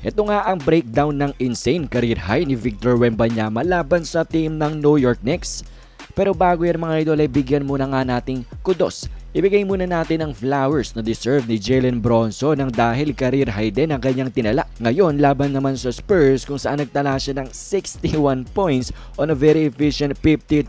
Ito nga ang breakdown ng insane career high ni Victor Wembanyama laban sa team ng New York Knicks. Pero bago yan mga idol ay bigyan muna nga nating kudos. Ibigay muna natin ang flowers na deserve ni Jalen Bronson ng dahil career high din ang kanyang tinala. Ngayon laban naman sa Spurs kung saan nagtala siya ng 61 points on a very efficient 53%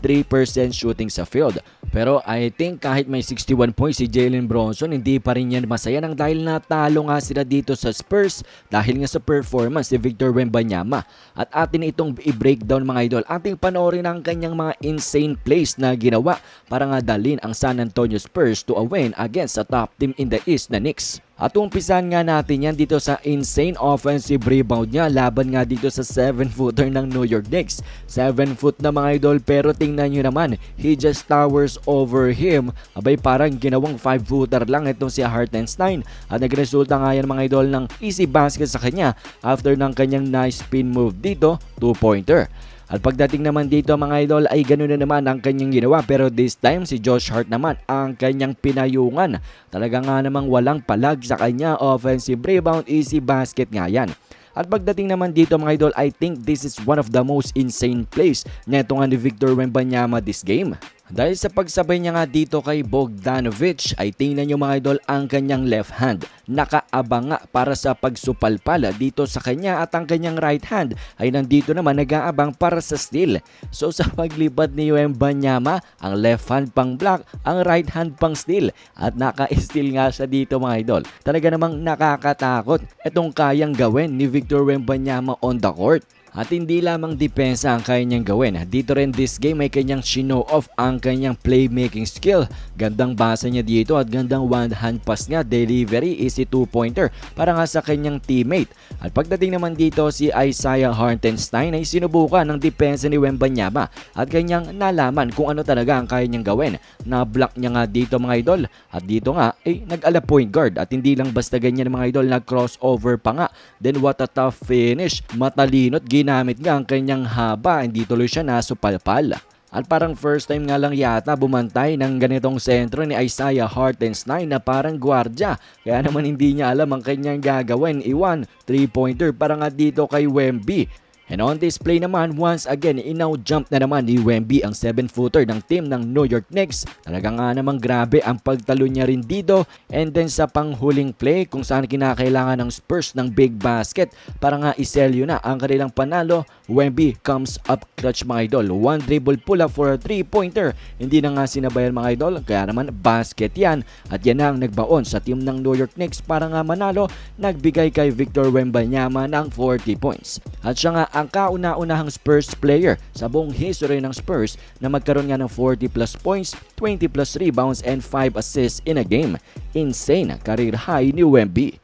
shooting sa field. Pero I think kahit may 61 points si Jalen Bronson, hindi pa rin yan masaya nang dahil natalo nga sila dito sa Spurs dahil nga sa performance ni Victor Wembanyama. At atin itong i-breakdown mga idol. Ating panoorin ang kanyang mga insane plays na ginawa para nga dalin ang San Antonio Spurs to a win against the top team in the East na Knicks. At umpisan nga natin yan dito sa insane offensive rebound niya laban nga dito sa 7-footer ng New York Knicks. 7 foot na mga idol pero tingnan nyo naman, he just towers over him. Abay parang ginawang 5-footer lang itong si Hartenstein. At nagresulta nga yan mga idol ng easy basket sa kanya after ng kanyang nice spin move dito, 2-pointer. At pagdating naman dito mga idol ay ganoon na naman ang kanyang ginawa pero this time si Josh Hart naman ang kanyang pinayungan. Talaga nga namang walang palag sa kanya offensive rebound easy basket nga yan. At pagdating naman dito mga idol, I think this is one of the most insane plays neto nga ni Victor Wembanyama this game. Dahil sa pagsabay niya nga dito kay Bogdanovic ay tingnan nyo mga idol ang kanyang left hand. Nakaabang nga para sa pagsupalpala dito sa kanya at ang kanyang right hand ay nandito naman nag-aabang para sa steal. So sa paglipad ni Wembanyama, ang left hand pang block, ang right hand pang steal. At naka-steal nga siya dito mga idol. Talaga namang nakakatakot itong kayang gawin ni Victor Wembanyama on the court. At hindi lamang depensa ang kaya gawin. Dito rin this game ay kanyang show off ang kanyang playmaking skill. Gandang basa niya dito at gandang one hand pass nga delivery easy two pointer para nga sa kanyang teammate. At pagdating naman dito si Isaiah Hartenstein ay sinubukan ng depensa ni Wembanyama at kanyang nalaman kung ano talaga ang kaya gawin. Na-block niya nga dito mga idol at dito nga ay nag-ala point guard at hindi lang basta ganyan mga idol nag-crossover pa nga. Then what a tough finish. Matalino't ginamit nga ang kanyang haba, hindi tuloy siya nasupalpal. At parang first time nga lang yata bumantay ng ganitong sentro ni Isaiah Hartenstein na parang gwardya. Kaya naman hindi niya alam ang kanyang gagawin. Iwan, 3-pointer para nga dito kay Wemby. And on display naman, once again, inaw jump na naman ni Wemby ang 7-footer ng team ng New York Knicks. Talaga nga namang grabe ang pagtalo niya rin dito. And then sa panghuling play kung saan kinakailangan ng Spurs ng big basket para nga iselyo na ang kanilang panalo, Wemby comes up clutch mga idol. One dribble pull up for a 3-pointer. Hindi na nga sinabayan mga idol, kaya naman basket yan. At yan ang nagbaon sa team ng New York Knicks para nga manalo, nagbigay kay Victor Wembanyama ng 40 points. At siya nga ang kauna-unahang Spurs player sa buong history ng Spurs na magkaroon nga ng 40 plus points, 20 plus rebounds, and 5 assists in a game. Insane career high ni Wemby.